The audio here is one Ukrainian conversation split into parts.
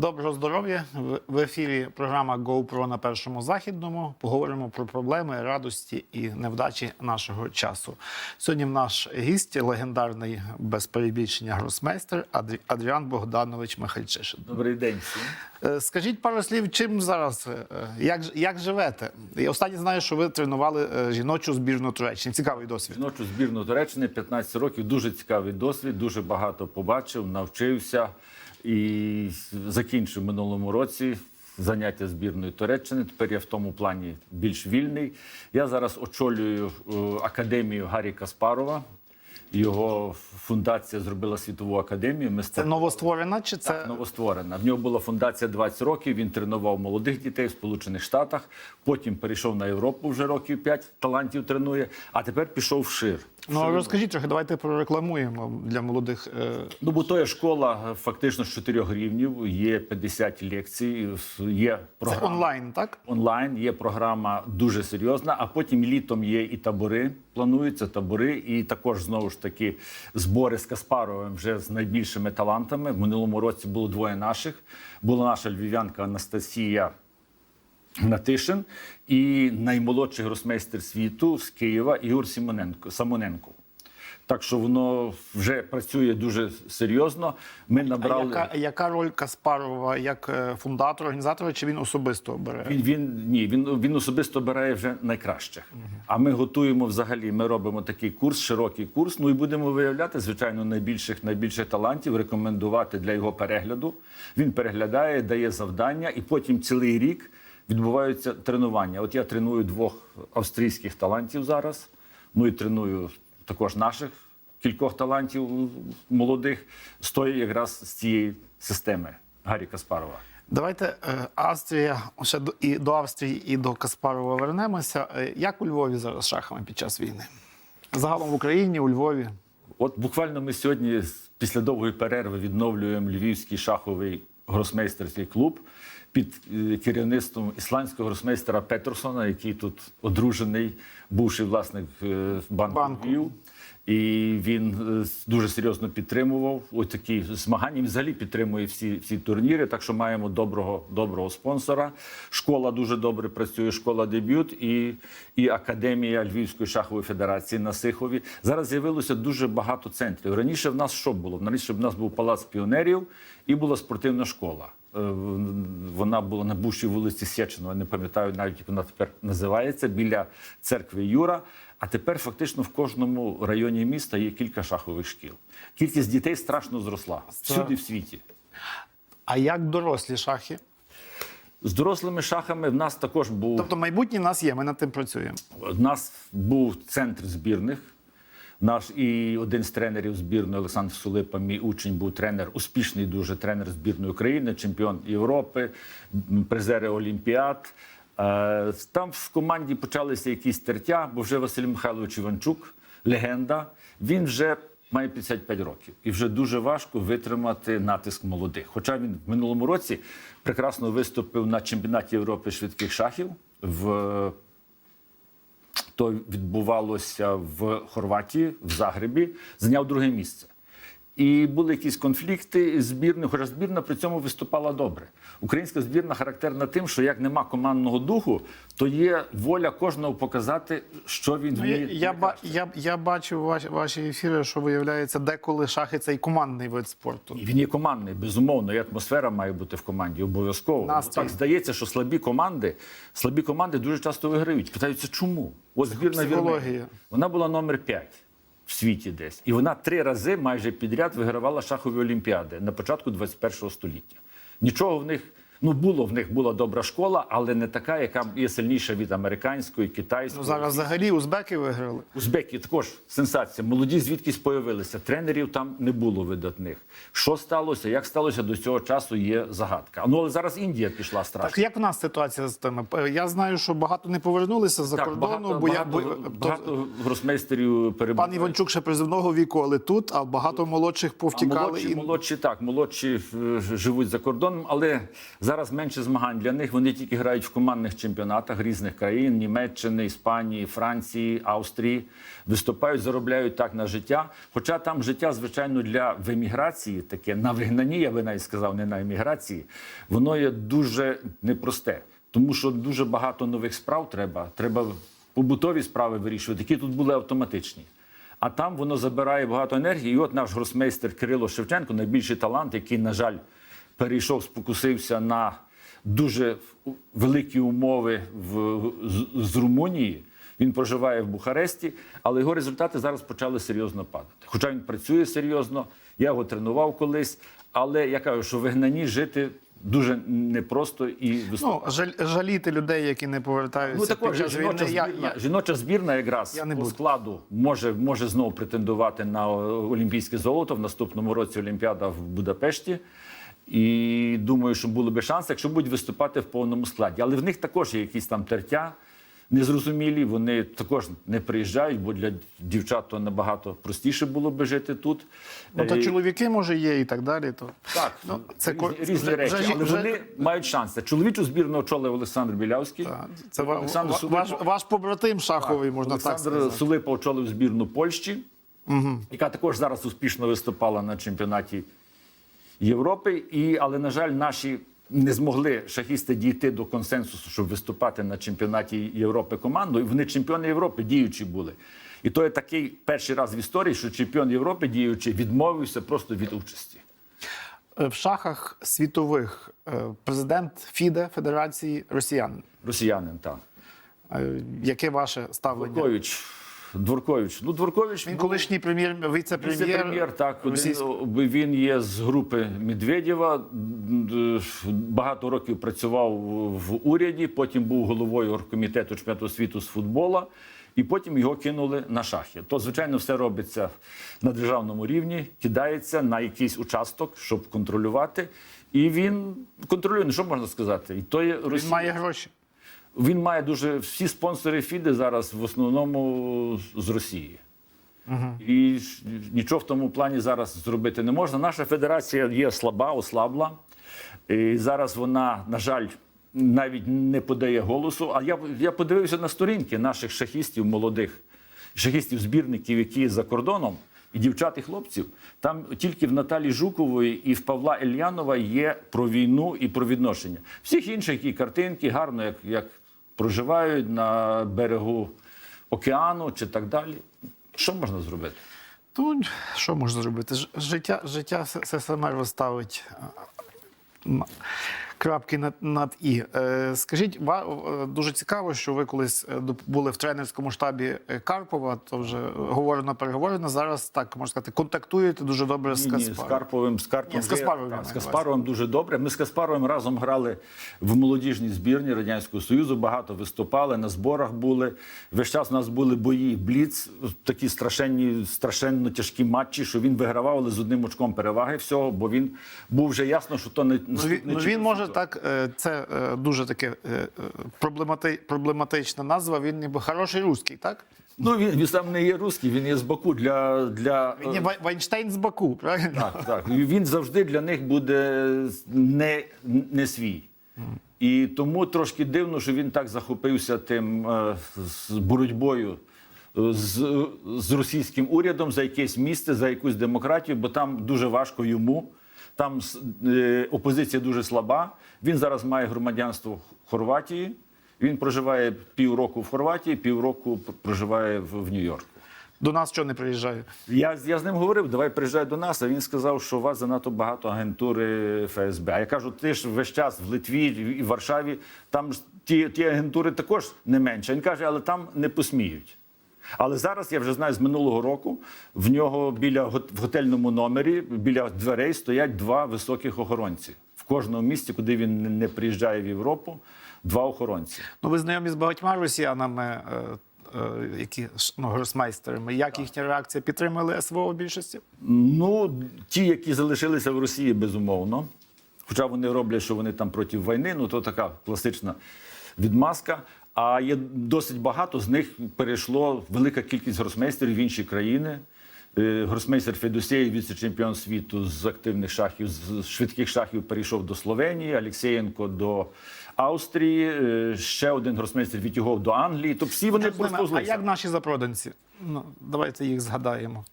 Доброго здоров'я! В- ефірі програма GoPro на першому західному. Поговоримо про проблеми, радості і невдачі нашого часу. Сьогодні наш гість легендарний без перебільшення гросмейстер Адрі- Адріан Богданович Михальчишин. Добрий день всім. Е, Скажіть пару слів, чим зараз е, як, як живете? Я останнє знаю, що ви тренували е, жіночу збірну Туреччини. Цікавий досвід. Жіночу збірну Туреччини 15 років. Дуже цікавий досвід, дуже багато побачив, навчився і закінчив минулому році заняття збірної Туреччини. Тепер я в тому плані більш вільний. Я зараз очолюю е, академію Гаррі Каспарова. Його фундація зробила світову академію. Це мистецтв. новостворена чи це Так, новостворена. В нього була фундація 20 років. Він тренував молодих дітей в Сполучених Штатах. Потім перейшов на Європу вже років 5, талантів тренує. А тепер пішов вшир. Ну розкажіть трохи, давайте прорекламуємо для молодих. е, Ну, бо то є школа е, фактично з чотирьох рівнів. Є 50 лекцій, є Це онлайн, так? онлайн. Є програма дуже серйозна. А потім літом є і табори. Плануються табори, і також знову ж таки збори з Каспаровим вже з найбільшими талантами. В минулому році було двоє наших. Була наша львів'янка Анастасія. Натишин і наймолодший гросмейстер світу з Києва Ігор Симоненко Самоненко. Так що воно вже працює дуже серйозно. Ми А набрали. яка, яка роль Каспарова як е, фундатора, організатора, чи він особисто бере? Він, він ні, він, він особисто обирає вже найкращих. А ми готуємо взагалі. Ми робимо такий курс, широкий курс. Ну і будемо виявляти, звичайно, найбільших найбільших талантів, рекомендувати для його перегляду. Він переглядає, дає завдання, і потім цілий рік відбуваються тренування. От я треную двох австрійських талантів зараз. Ну і треную також наших кількох талантів молодих, стоїть якраз з цієї системи Гаррі Каспарова. Давайте е, Австрія ще до і до Австрії, і до Каспарова вернемося. Е, Як у Львові зараз з шахами під час війни? Загалом в Україні, у Львові. От буквально ми сьогодні після довгої перерви відновлюємо Львівський шаховий гросмейстерський клуб під е, керівництвом ісландського гросмейстера Петерсона, який тут одружений, бувший власник е, банку, Банку. І він е, дуже серйозно підтримував ось такі змагання. Він взагалі підтримує всі, всі турніри. Так що маємо доброго, доброго спонсора. Школа дуже добре працює. Школа дебют і, і академія Львівської шахової федерації на Сихові. Зараз з'явилося дуже багато центрів. Раніше в нас що було? Раніше в нас був палац піонерів і була спортивна школа. Е, Вона була на бувшій вулиці Сєчиного, не пам'ятаю навіть, як вона тепер називається, біля церкви Юра. А тепер фактично в кожному районі міста є кілька шахових шкіл. Кількість дітей страшно зросла всюди в світі. А як дорослі шахи? З дорослими шахами в нас також був Тобто майбутнє в нас є, ми над тим працюємо. У нас був центр збірних. Наш і один з тренерів збірної Олександр Сулипа, мій учень, був тренер, успішний дуже тренер збірної України, чемпіон Європи, призери Олімпіад. Е, Там в команді почалися якісь тертя, бо вже Василь Михайлович Іванчук, легенда. Він вже має 55 років і вже дуже важко витримати натиск молодих. Хоча він в минулому році прекрасно виступив на чемпіонаті Європи швидких шахів в то відбувалося в Хорватії, в Загребі, зайняв друге місце. І були якісь конфлікти з збірною, хоча збірна при цьому виступала добре. Українська збірна характерна тим, що як нема командного духу, то є воля кожного показати, що він Ну, я, вміє. я, я, я бачу ваші, ваші ефіри, що виявляється, деколи шахи це і командний вид спорту. І він є командний, безумовно, і атмосфера має бути в команді обов'язково. Настрій. Так здається, що слабі команди, слабі команди дуже часто виграють. Питаються, чому? От збірна Вірменії. Вона була номер 5 в світі десь. І вона три рази майже підряд вигравала шахові олімпіади на початку 21 століття. Нічого в них. Ну, було в них була добра школа, але не така, яка є сильніша від американської, китайської. Ну, зараз взагалі узбеки виграли. Узбеки також сенсація. Молоді звідкись появилися. Тренерів там не було видатних. Що сталося? Як сталося до цього часу? Є загадка. Ну але зараз Індія пішла страшно. Так як в нас ситуація з тими? Е, Я знаю, що багато не повернулися за Так, кордону, багато, бо я багато, багато гросмейстерів перебувають. пан Іванчук ще призивного віку, але тут, а багато молодших А молодші, і... молодші так, молодші е, живуть за кордоном, але зараз. Менше змагань для них. Вони тільки грають в командних чемпіонатах різних країн: Німеччини, Іспанії, Франції, Австрії. Виступають, заробляють так на життя. Хоча там життя, звичайно, для в еміграції, таке на вигнанні, я би навіть сказав, не на еміграції, воно є дуже непросте, тому що дуже багато нових справ треба. Треба побутові справи вирішувати, які тут були автоматичні. А там воно забирає багато енергії. І от наш гросмейстер Кирило Шевченко, найбільший талант, який, на жаль, перейшов, спокусився на дуже великі умови в, з, з Румунії. Він проживає в Бухаресті, але його результати зараз почали серйозно падати. Хоча він працює серйозно, я його тренував колись, але я кажу, що в вигнанні жити дуже непросто і виступати. Ну, жаль, жаліти людей, які не повертаються. Ну також жіноча я- збірна, я- жіноча збірна якраз Я не по складу може, може знову претендувати на олімпійське золото в наступному році Олімпіада в Будапешті. І думаю, що були би шанси, якщо будуть виступати в повному складі. Але в них також є якісь там тертя незрозумілі. Вони також не приїжджають, бо для дівчат то набагато простіше було би жити тут. Ну, то Е, чоловіки, може, є і так далі. То... так, Ну, це різні, різні вже- речі, вже- але вже- вони мають шанси. Чоловічу збірну очолив Олександр Білявський. Так, Це Олександр ва- Сулипа- ваш, ваш побратим шаховий, можна так Олександр сказати. Сулипа очолив збірну Польщі, яка також зараз успішно виступала на чемпіонаті Європи. І, але, на жаль, наші не змогли шахісти дійти до консенсусу, щоб виступати на чемпіонаті Європи командою. Вони чемпіони Європи діючі були. І то є такий перший раз в історії, що чемпіон Європи діючий відмовився просто від участі. Е, В шахах світових е, президент ФІДЕ Федерації Росіян. Росіянин, так. Е, Яке ваше ставлення? Дворкович. Дворкович. Ну, Дворкович Він був- колишній прем'єр, віце-прем'єр. Віце-прем'єр, так. Один, російський. він є з групи Медведєва. Багато років працював в уряді, потім був головою оргкомітету чемпіонату світу з футбола, і потім його кинули на шахи. То, звичайно, все робиться на державному рівні, кидається на якийсь участок, щоб контролювати. І він контролює, ну що можна сказати? І то є Він Росія. має гроші. Він має дуже всі спонсори Фіди зараз в основному з Росії. І нічого в тому плані зараз зробити не можна. Наша федерація є слаба, ослабла. І зараз вона, на жаль, навіть не подає голосу. А я, я подивився на сторінки наших шахістів молодих, шахістів-збірників, які за кордоном, і дівчат, і хлопців. Там тільки в Наталі Жукової і в Павла Ельянова є про війну і про відношення. Всіх інших які картинки, гарно, як, як проживають на берегу океану чи так далі. Що можна зробити? Ну, що можна зробити? Життя, життя все, саме розставить крапки над, над і. Е, скажіть, ва- е, дуже цікаво, що ви колись е, були в тренерському штабі Карпова, то вже говорено, переговорено. Зараз так можна сказати, контактуєте дуже добре з Ні, ні, з. Карповим. З, Карповим Ні, з Каспаровим Так, з Каспаровим дуже добре. Ми з Каспаровим разом грали в молодіжній збірні Радянського Союзу, багато виступали, на зборах були. Весь час у нас були бої, бліц, такі страшенні, страшенно тяжкі матчі, що він вигравав, але з одним очком переваги всього, бо він був вже ясно, що то не Ну, ну, він може. Так, е, це е, дуже таке е, проблемати, проблематична назва. Він ніби хороший русський, так? Ну він, він сам не є русський, він є з Баку для. для Він є Вай- Вайнштейн з Баку, правильно? Так, так. Він завжди для них буде не, не свій. І тому трошки дивно, що він так захопився тим з боротьбою з, з російським урядом за якесь місце, за якусь демократію, бо там дуже важко йому. Там е, опозиція дуже слаба. Він зараз має громадянство Хорватії. Він проживає півроку в Хорватії, півроку проживає в, в Нью-Йорку. До нас що не приїжджає? Я, я з ним говорив, давай приїжджай до нас. А він сказав, що у вас занадто багато агентури ФСБ. А я кажу, ти ж весь час в Литві і в Варшаві, там ж ті, ті агентури також не менше. Він каже, але там не посміють. Але зараз я вже знаю з минулого року. В нього біля в готельному номері, біля дверей стоять два високих охоронці. В кожному місці, куди він не- приїжджає в Європу, два охоронці. Ну, ви знайомі з багатьма росіянами, е, е, які ну, гросмейстерами. Як їхня реакція підтримали СВО в більшості? Ну, ті, які залишилися в Росії, безумовно. Хоча вони роблять, що вони там проти війни, ну то така класична відмазка. А є досить багато з них перейшло велика кількість гросмейстерів в інші країни. Е, Гросмейстер Федосєєв, віце-чемпіон світу з активних шахів, з швидких шахів, перейшов до Словенії, Алексєєнко до Австрії, е, ще один гросмейстер відтягов до Англії. Тобто всі вони Чорт з ними, а як наші запроданці? Ну, давайте їх згадаємо.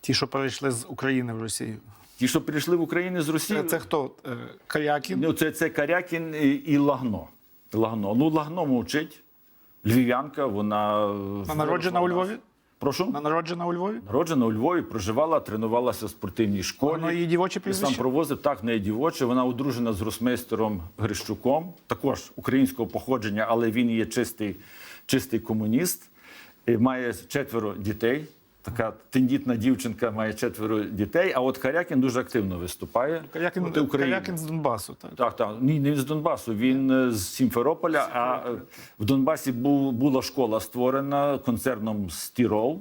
Ті, що перейшли з України в Росію. Ті, що прийшли в Україну з Росії, Це, це хто? Е, Карякін? Ну, це, це Карякін і Лагно. Лагно. Ну, Лагно мовчить. Львів'янка, вона. Вона народжена у Львові? Прошу? Вона народжена у Львові? Народжена у Львові, проживала, тренувалася в спортивній школі. Воно її дівоче Я сам провозив, так, в неї дівоче. Вона одружена з гросмейстером Грищуком, також українського походження, але він є чистий, чистий комуніст. І має четверо дітей. Така тендітна дівчинка має четверо дітей. А от Харякін дуже активно виступає Карякін, проти України. Карякін з Донбасу. Так. Так, так. Ні, не з Донбасу. Він е, з Сімферополя. А е, в Донбасі був, була школа створена концерном Стірол.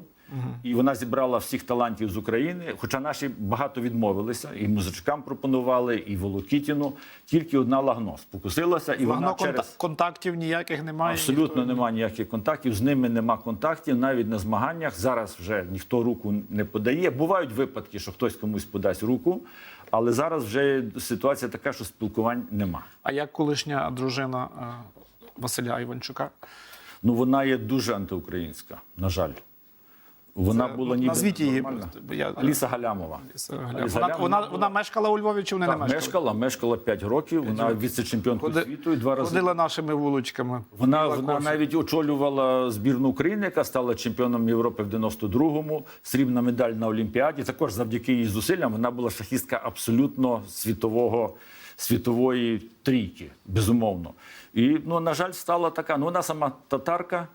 І вона зібрала всіх талантів з України. Хоча наші багато відмовилися, і музичкам пропонували, і Волокітіну. Тільки одна Лагно спокусилася, і вона Воно через контактів ніяких немає. абсолютно немає ніяких контактів. З ними нема контактів, навіть на змаганнях. Зараз вже ніхто руку не подає. Бувають випадки, що хтось комусь подасть руку, але зараз вже ситуація така, що спілкувань нема. А як колишня дружина е, Василя Іванчука? Ну, вона є дуже антиукраїнська, на жаль. Вона Це- була ніби назвіть її. нормальна. Я- Аліса Галямова. Аліса Аліса Вона, вона, вона мешкала у Львові чи вони Так, не мешкали? мешкала, мешкала 5 років. Вона віце-чемпіонка Ходи- світу і два рази. Ходила нашими вуличками. Вона, вона навіть очолювала збірну України, яка стала чемпіоном Європи в 92-му. Срібна медаль на Олімпіаді. Також завдяки її зусиллям вона була шахістка абсолютно світового, світової трійки, безумовно. І, ну, на жаль, стала така. Ну, вона сама татарка.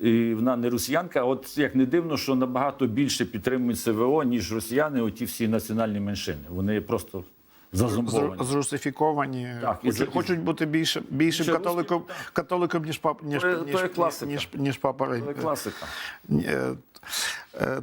І вона не росіянка, от як не дивно, що набагато більше підтримують СВО, ніж росіяни, оті всі національні меншини. Вони просто зазомбовані. Зрусифіковані, Так, і хочуть, це- хочуть бути більше, більшим католиком, католиком, ніж пап, ніж, То є- ніж, то є класика. ніж, ніж папа Рим. Це класика. Е,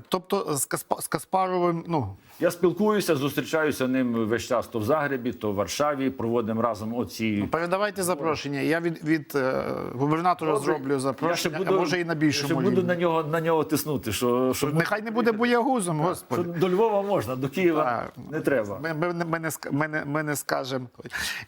Тобто з, Каспа, з Каспаровим, ну, Я спілкуюся, зустрічаюся ним весь час то в Загребі, то в Варшаві. Проводимо разом оці. передавайте запрошення. Я від, від е, губернатора зроблю запрошення, а може і на я більшому ще буду рівні. на нього на нього тиснути. Що, щоб, Нехай не буде боягузом, що господи. до Львова можна, до Києва Так. не треба. Ми, ми, ми, не, ми, не, ми не скажемо.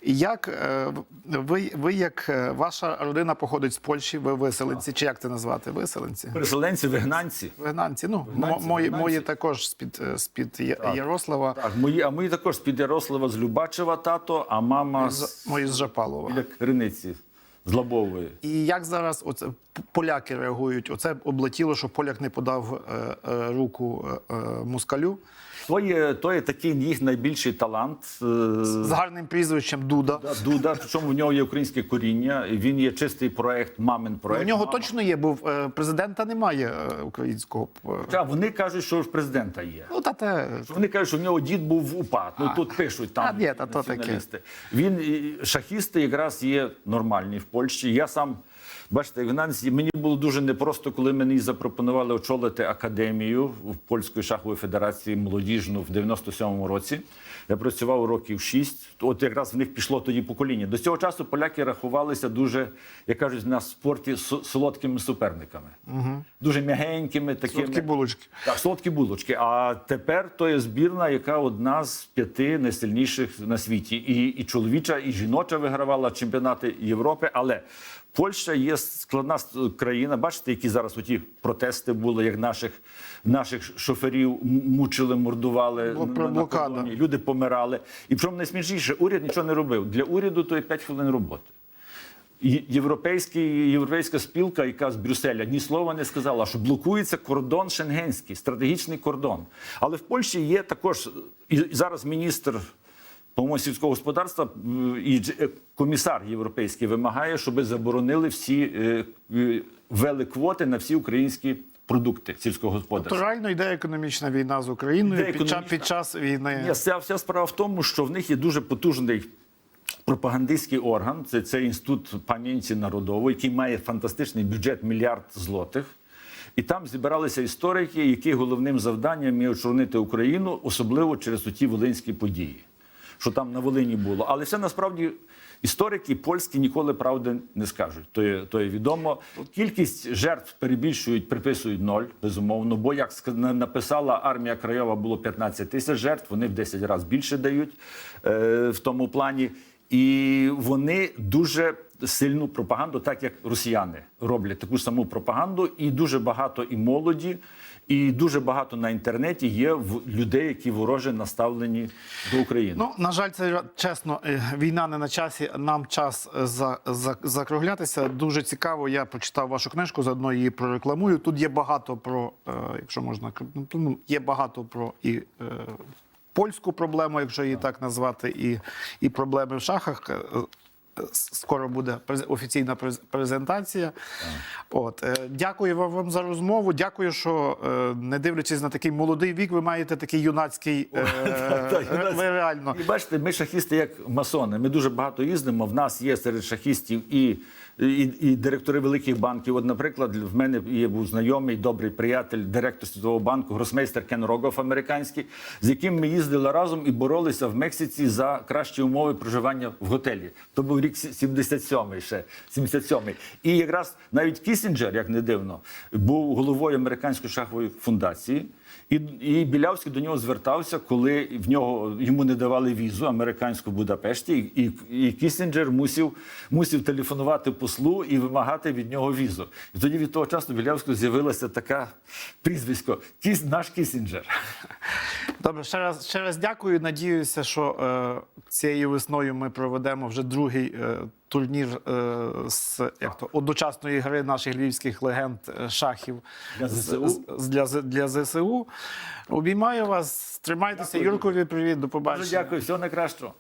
Як е, ви, ви, як е, ваша родина походить з Польщі, ви виселенці, чи як це назвати? Виселенці? Переселенці, вигнанці. Вигнанці. Ну, Вигнанці, мо- мої, мої також з-під, е, з-під Ярослава, Так, мої, а мої також з-під Ярослава з Любачева тато, а мама з з, мої з Жапалова. біля Криниці, з Лабової. І як зараз оце поляки реагують? Оце облетіло, що поляк не подав е, е, руку е, е, москалю То є, то є такий їх найбільший талант. е, з гарним прізвищем Дуда. Да, Дуда, причому в нього є українське коріння. Він є чистий проект, мамин проект. У нього Мама. точно є, бо е, президента немає е, українського. Та, вони кажуть, що в президента є. Ну, та те, Вони кажуть, що в нього дід був в УПА. Ну тут пишуть там А, ні, та то таке. Він шахісти якраз є нормальні в Польщі. Я сам. Бачите, в Нансі мені було дуже непросто, коли мені запропонували очолити академію в Польської шахової федерації молодіжну в 97-му році. Я працював років шість. От якраз в них пішло тоді покоління. До цього часу поляки рахувалися дуже, як кажуть, на спорті со- солодкими суперниками. Дуже м'ягенькими, такими Солодкі булочки. так, солодкі булочки. А тепер то є збірна, яка одна з п'яти найсильніших на світі. І, і чоловіча, і жіноча вигравала чемпіонати Європи. Але Польща є складна країна. Бачите, які зараз оті протести були, як наших, наших шоферів мучили, мордували на- на кордоні. Люди помирали. І причому найсмішніше, уряд нічого не робив. Для уряду то є 5 хвилин роботи. Європейський, європейська спілка, яка з Брюсселя, ні слова не сказала, що блокується кордон шенгенський, стратегічний кордон. Але в Польщі є також і зараз міністр по-моєму, сільського господарства і е, комісар європейський вимагає, щоб заборонили всі е, е, квоти на всі українські продукти сільського господарства. то реально йде економічна війна з Україною Йде під, час, під час війни. Ні, вся, вся справа в тому, що в них є дуже потужний пропагандистський орган. Це, це інститут пам'яті народової, який має фантастичний бюджет мільярд злотих. І там зібралися історики, які головним завданням є очорнити Україну, особливо через ті волинські події, що там на Волині було. Але це насправді Історики польські ніколи правди не скажуть. То є, то є відомо. Кількість жертв перебільшують, приписують ноль, безумовно. Бо як написала армія Краєва, було 15 тисяч жертв. Вони в 10 разів більше дають е, в тому плані. І вони дуже сильну пропаганду, так як росіяни роблять таку саму пропаганду, і дуже багато і молоді, і дуже багато на інтернеті є в людей, які вороже наставлені до України. Ну, на жаль, це чесно, е, війна не на часі. Нам час е, за, за, закруглятися. Дуже цікаво. Я прочитав вашу книжку, заодно її прорекламую. Тут є багато про, е, якщо можна ну, ну, є багато про і. Польську проблему, якщо її так назвати, і, і проблеми в шахах. Е, е, Скоро буде офіційна презентація. От е, дякую вам- за розмову. Дякую, що е, не дивлячись на такий молодий вік, ви маєте такий юнацький. е, Ви реально І бачите, ми шахісти як масони. Ми дуже багато їздимо. В нас є серед шахістів і, і, і директори великих банків. От, наприклад, в мене є був знайомий, добрий приятель, директор Світового банку, гросмейстер Кен Рогов американський, з яким ми їздили разом і боролися в Мексиці за кращі умови проживання в готелі. То був рік 77-й ще 77-й. І якраз навіть Кісінджер, як не дивно, був головою американської шахової фундації. І, і Білявський до нього звертався, коли в нього йому не давали візу американську в Будапешті, і, і, і Кісінджер мусив, мусив телефонувати послу і вимагати від нього візу. І тоді від того часу Білявського з'явилося таке прізвисько Кіс, наш Кісінджер. Добре, ще раз ще раз дякую. Надіюся, що е, цією весною ми проведемо вже другий е, турнір е, з як то одночасної гри наших львівських легенд е, шахів Для ЗСУ. з- для, З- для ЗСУ. Обіймаю вас, тримайтеся. Юркові, привіт, до Дуже побачення. дякую, всього найкращого.